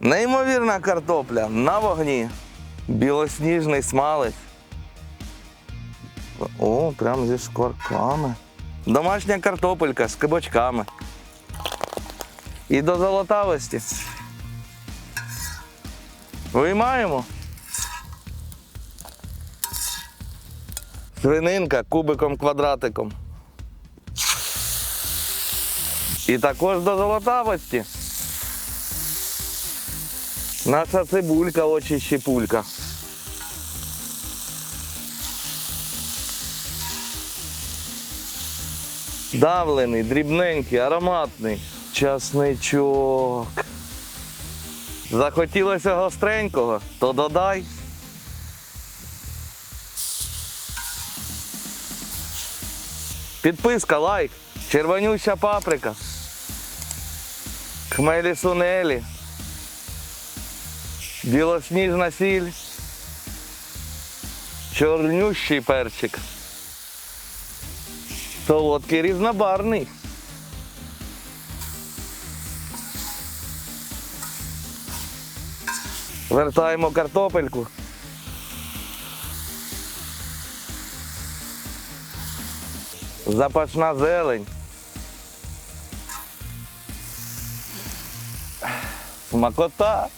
Неймовірна картопля на вогні. Білосніжний смалець. О, прям зі шкварками. Домашня картопелька з кабачками. І до золотавості. Виймаємо. Свининка кубиком квадратиком. І також до золотавості. Наша цибулька, очі щепулька. Давлений, дрібненький, ароматний. Часничок. Захотілося гостренького, то додай. Підписка, лайк, червонюща паприка. Хмелі сунелі. Білосніжна сіль. Чорнющий перчик. Солодкий різнобарний. Вертаємо картопельку. Запашна зелень. Смакота.